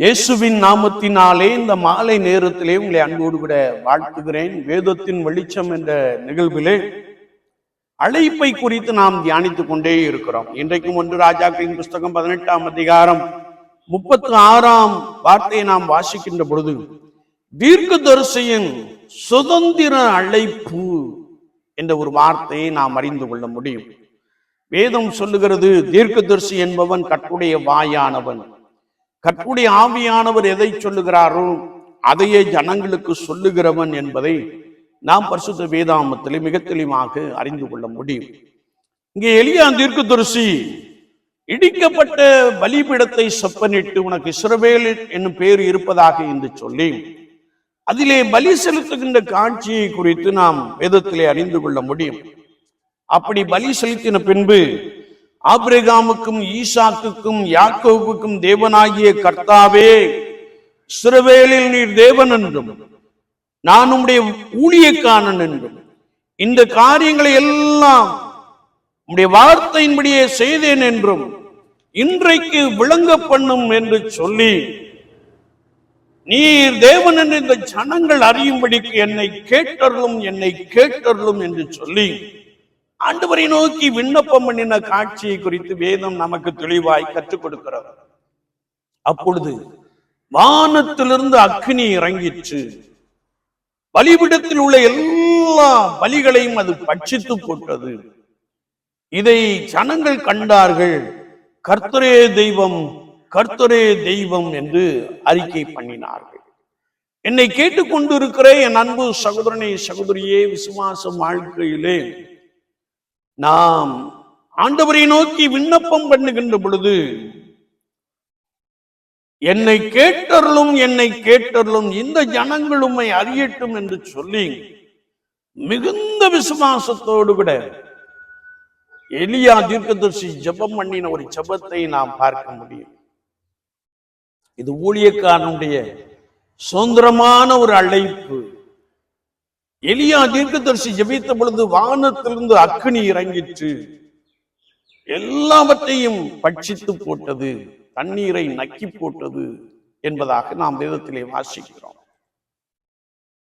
இயேசுவின் நாமத்தினாலே இந்த மாலை நேரத்திலே உங்களை அன்போடு கூட வாழ்த்துகிறேன். வேதத்தின் வெளிச்சம் என்ற நிகழ்விலே அழைப்பை குறித்து நாம் தியானித்துக் கொண்டே இருக்கிறோம். இன்றைக்கும் ஒன்று ராஜாக்களின் புஸ்தகம் பதினெட்டாம் அதிகாரம் முப்பத்தி ஆறாம் வார்த்தையை நாம் வாசிக்கின்ற பொழுது தீர்க்கதரிசியின் சுதந்திர அழைப்பு என்ற ஒரு வார்த்தையை நாம் அறிந்து கொள்ள முடியும். வேதம் சொல்லுகிறது தீர்க்கதரிசி என்பவன் கட்டுடைய வாயானவன். கற்புடைய ஆவியானவர் எதை சொல்லுகிறாரோ அதையே ஜனங்களுக்கு சொல்லுகிறவன் என்பதை நாம் பரிசுத்த வேதாமத்திலே மிக தெளிவாக அறிந்து கொள்ள முடியும். இங்கே எளியா தீர்க்கதரிசி இடிக்கப்பட்ட பலிபீடத்தை செப்பனிட்டு உனக்கு இஸ்ரவேல் என்னும் பேர் இருப்பதாக என்று சொல்லி அதிலே பலி செலுத்துகின்ற காட்சியை குறித்து நாம் வேதத்திலே அறிந்து கொள்ள முடியும். அப்படி பலி செலுத்தின பின்பு ஆபிரகாமுக்கும் ஈசாக்குக்கும் யாக்கோவுக்கும் தேவனாகிய கர்த்தாவே சிறுவேலில் நீர் தேவன் என்றும் நான் உம்முடைய ஊழியக்காரன் என்றும் இந்த காரியங்களை எல்லாம் உம்முடைய வார்த்தையின்படியே செய்தேன் என்றும் இன்றைக்கு விளங்க பண்ணும் என்று சொல்லி நீர் தேவன் என்று இந்த ஜனங்கள் அறியும்படிக்கு என்னை கேட்டருளும் என்னை கேட்டருளும் என்று சொல்லி ஆண்டவரை நோக்கி விண்ணப்பம் பண்ணின காட்சியை குறித்து வேதம் நமக்கு தெளிவாய் கற்றுக் கொடுக்கிறது. அப்பொழுது வானத்திலிருந்து அக்னி இறங்கிற்று. பலிபிடத்தில் உள்ள எல்லா பலிகளையும் அது பட்சித்து போட்டது. இதை ஜனங்கள் கண்டார்கள். கர்த்தரே தெய்வம் கர்த்தரே தெய்வம் என்று அறிக்கை பண்ணினார்கள். என்னை கேட்டுக்கொண்டிருக்கிற என் அன்பு சகோதரனை சகோதரியே விசுவாசம் வாழ்க்கையிலே நாம் ஆண்டவரை நோக்கி விண்ணப்பம் பண்ணுகின்ற பொழுது என்னை கேட்டருளும் என்னை கேட்டருளும் இந்த ஜனங்கள் அறியட்டும் என்று சொல்லி மிகுந்த விசுவாசத்தோடு கூட எலியா தீர்க்கதர்சி ஜெபம் பண்ணின ஒரு ஜெபத்தை நாம் பார்க்க முடியும். இது ஊழியக்காரனுடைய சுதந்திரமான ஒரு அழைப்பு. எலியா தீர்க்கதரிசி ஜெபித்த பொழுது வானத்திலிருந்து அக்னி இறங்கிற்று. எல்லாவற்றையும் பட்சித்து போட்டது தண்ணீரை நக்கி போட்டது என்பதாக நாம் வேதத்திலே வாசிக்கிறோம்.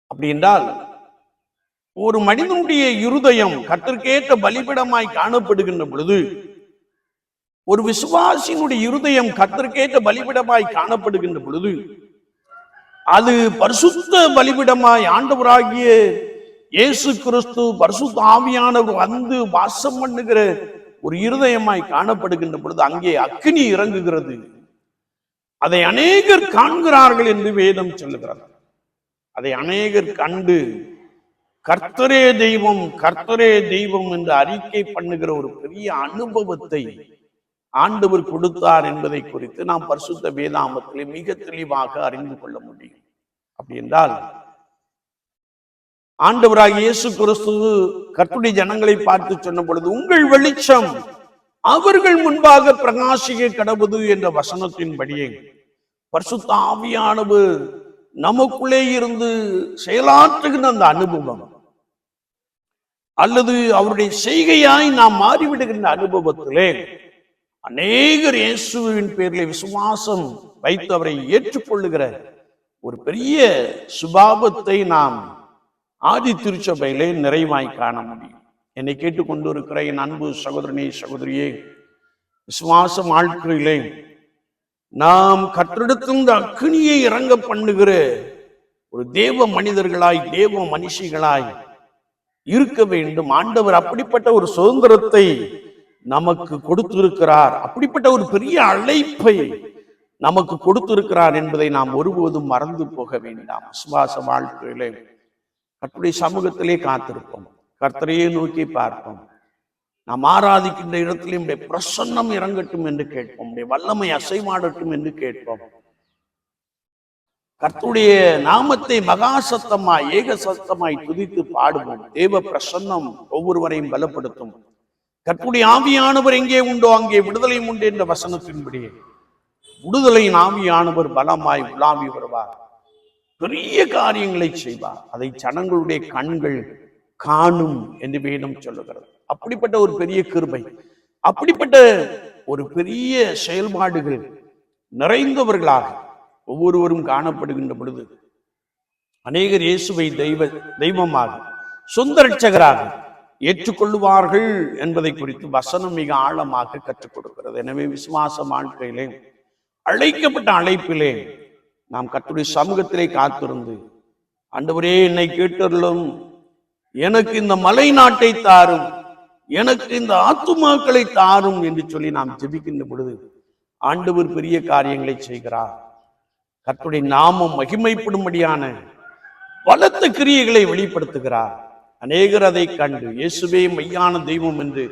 அப்படி என்றால் ஒரு மனிதனுடைய இருதயம் கத்திற்கேற்ற பலிபிடமாய் காணப்படுகின்ற பொழுது ஒரு விசுவாசியினுடைய இருதயம் கத்திற்கேற்ற பலிபிடமாய் காணப்படுகின்ற பொழுது அது பரிசுத்த பலிபிடமாய் ஆண்டவராகிய இயேசு கிறிஸ்து பரிசுத்த ஆவியானவர் வந்து வாசம் பண்ணுகிற ஒரு இருதயமாய் காணப்படுகின்ற பொழுது அங்கே அக்னி இறங்குகிறது. அதை அநேகர் காண்கிறார்கள் என்று வேதம் சொல்லுகிறது. அதை அநேகர் கண்டு கர்த்தரே தெய்வம் கர்த்தரே தெய்வம் என்று அறிக்கை பண்ணுகிற ஒரு பெரிய அனுபவத்தை ஆண்டவர் கொடுத்தார் என்பதை குறித்து நாம் பரிசுத்த வேதாமத்திலே மிக தெளிவாக அறிந்து கொள்ள முடியும். அப்படி என்றால் ஆண்டவராக இயேசு கிறிஸ்து கர்த்துடைய ஜனங்களை பார்த்து சொன்ன பொழுது உங்கள் வெளிச்சம் அவர்கள் முன்பாக பிரகாசிக்க கடவுது என்ற வசனத்தின்படியே பரிசுத்த ஆவியானவு நமக்குள்ளே இருந்து செயலாற்றுகிற அந்த அனுபவம் அல்லது அவருடைய செய்கையாய் நாம் மாறிவிடுகின்ற அனுபவத்திலே அநேகர் இயேசுவின் பேரில் விசுவாசம் வைத்து அவரை ஏற்றுக்கொள்ளுகிற ஒரு பெரிய சுபாவத்தை நாம் ஆதி திருச்சபையிலே நிறைவாய் காண முடியும். என்னை கேட்டுக்கொண்டு இருக்கிற என் அன்பு சகோதரனே சகோதரியே விசுவாசம் வாழ்க்கையிலே நாம் கற்றிடத்திலிருந்து அக்னியை இறங்க பண்ணுகிற ஒரு தேவ மனிதர்களாய் தேவ மனுஷிகளாய் இருக்க வேண்டும். ஆண்டவர் அப்படிப்பட்ட ஒரு சுதந்திரத்தை நமக்கு கொடுத்திருக்கிறார். அப்படிப்பட்ட ஒரு பெரிய அழைப்பை நமக்கு கொடுத்திருக்கிறார் என்பதை நாம் ஒருபோதும் மறந்து போக வேண்டாம். விசுவாச வாழ்க்கையிலே கற்றுடைய சமூகத்திலே காத்திருப்போம். கர்த்தரையே நோக்கி பார்ப்போம். நாம் ஆராதிக்கின்ற இடத்திலே உடைய பிரசன்னம் இறங்கட்டும் என்று கேட்போம். உடைய வல்லமை அசைமாடட்டும் என்று கேட்போம். கர்த்துடைய நாமத்தை மகா சத்தமாய் ஏக சத்தமாய் துதித்து பாடுவோம். தேவ பிரசன்னம் ஒவ்வொருவரையும் பலப்படுத்தும். கர்த்தருடைய ஆவியானவர் எங்கே உண்டோ அங்கே விடுதலையும் உண்டு என்ற வசனத்தின்படியே. விடுதலை ஆவியானவர் பலமாய் உலாவி வருவார். பெரிய காரியங்களை செய்வார். அதை ஜனங்களுடைய கண்கள் காணும் என்று வேதம் சொல்லுகிறது. அப்படிப்பட்ட ஒரு பெரிய கிருபை அப்படிப்பட்ட ஒரு பெரிய செயல்பாடுகள் நிறைந்தவர்களாக ஒவ்வொருவரும் காணப்படுகின்ற பொழுது அநேகர் இயேசுவை தெய்வ தெய்வமாக சொந்த ரட்சகராக ஏற்றுக்கொள்ளுவார்கள் என்பதை குறித்து வசனம் மிக ஆழமாக கற்றுக் கொடுக்கிறது. எனவே விசுவாச வாழ்க்கையிலே அழைக்கப்பட்ட அழைப்பிலே நாம் கத்துடைய சமூகத்திலே காத்திருந்து ஆண்டவரே என்னை கேட்டருளும். எனக்கு இந்த மலை நாட்டை தாரும். எனக்கு இந்த ஆத்துமாக்களை தாரும் என்று சொல்லி நாம் ஜெபிக்கின்ற பொழுது ஆண்டவர் பெரிய காரியங்களை செய்கிறார். கத்துடைய நாமம் மகிமைப்படும்படியான பலத்த கிரியைகளை வெளிப்படுத்துகிறார். அநேகர் அதை கண்டு இயேசுவே மெய்யான தெய்வம் என்று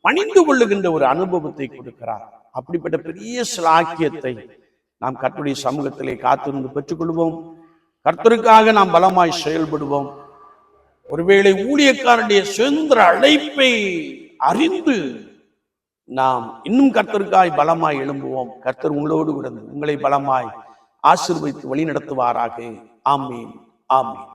பணிந்து கொள்ளுகின்ற ஒரு அனுபவத்தை கொடுக்கிறார். அப்படிப்பட்ட பெரிய சிலாக்கியத்தை நாம் கர்த்தருடைய சமூகத்திலே காத்திருந்து பெற்றுக்கொள்வோம். கர்த்தருக்காக நாம் பலமாய் செயல்படுவோம். ஒருவேளை ஊழியக்காரனுடைய சுதந்திர அழைப்பை அறிந்து நாம் இன்னும் கர்த்தருக்காய் பலமாய் எழும்புவோம். கர்த்தர் உங்களோடு கூட உங்களை பலமாய் ஆசிர்வதித்து வழி நடத்துவாராக ஆமீன். ஆமீன்.